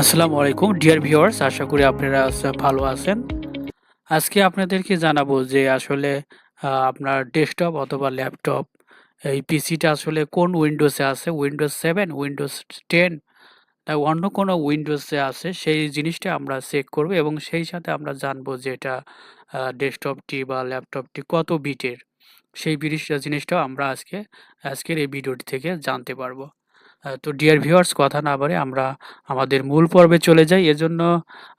আসসালামু আলাইকুম, dear viewers, আশা করি আপনারা ভালো আছেন। আজকে আপনাদেরকে জানাব যে আসলে আপনার ডেস্কটপ অথবা ল্যাপটপ, এই পিসিটা আসলে কোন উইন্ডোজে আছে? উইন্ডোজ সেভেন, উইন্ডোজ টেন অন্য কোনো উইন্ডোজে আছে? সেই জিনিসটা আমরা চেক করব এবং সেই সাথে আমরা জানব যে এটা ডেস্কটপটি বা ল্যাপটপটি কত বিটের? সেই জিনিসটা জিনিসটাও আমরা আজকে, আজকের এই ভিডিওটি থেকে জানতে পারব। তো ডিয়ার ভিউয়ার্স কথা না বাড়ে আমরা আমাদের মূল পর্বে চলে যাই। এজন্য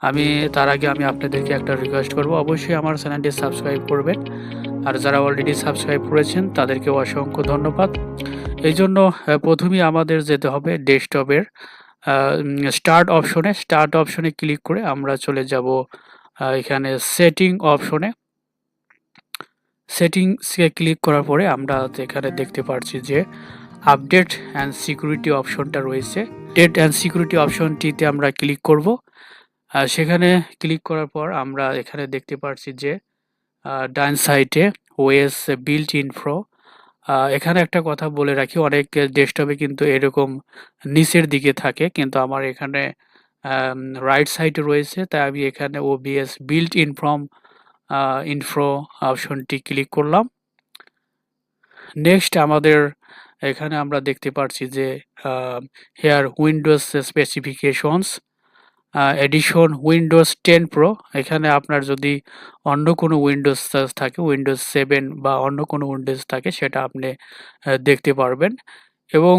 আমি, তার আগে আমি আপনাদেরকে একটা রিকোয়েস্ট করব। অবশ্যই আমার চ্যানেলটি সাবস্ক্রাইব করবেন। আর যারা অলরেডি সাবস্ক্রাইব করেছেন, তাদেরকে অসংখ্য ধন্যবাদ। এই জন্য প্রথমেই আমাদের যেতে হবে ডেস্কটপের স্টার্ট অপশনে স্টার্ট অপশনে ক্লিক করে আমরা চলে যাব এখানে সেটিং অপশনে সেটিংসে ক্লিক করার পরে আমরা এখানে দেখতে পাচ্ছি যে আপডেট অ্যান্ড সিকিউরিটি অপশনটা রয়েছে। ডেট অ্যান্ড সিকিউরিটি অপশনটিতে আমরা ক্লিক করব। সেখানে ক্লিক করার পর আমরা এখানে দেখতে পাচ্ছি যে ডান সাইডে ওএস বিল্ট ইনফ্রো এখানে একটা কথা বলে রাখি, অনেক ডেস্কটপে কিন্তু এরকম নিচের দিকে থাকে, কিন্তু আমার এখানে রাইট সাইডে রয়েছে, তাই আমি এখানে ও ওবিএস বিল্ট ইনফ্রম ইনফ্রো অপশনটি ক্লিক করলাম। নেক্সট আমাদের এখানে আমরা দেখতে পাচ্ছি যে here Windows specifications edition Windows ten pro এখানে আপনার যদি অন্য কোনো উইন্ডোজ থাকে উইন্ডোজ সেভেন বা অন্য কোনো উইন্ডোজ থাকে, সেটা আপনি দেখতে পারবেন। এবং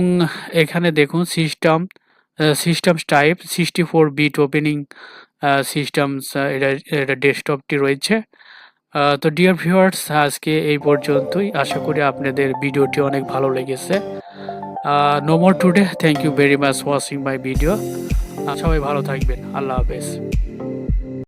এখানে দেখুন system system type sixty four bit opening systems এটা এটা ডেস্কটপটি রয়েছে। তো ডিয়ার ভিউয়ার্স আজকে এই পর্যন্তই। আশা করি আপনাদের ভিডিওটি অনেক ভালো লেগেছে। No more today thank you very much watching my video সবাই ভালো থাকবেন। আল্লাহ হাফেজ।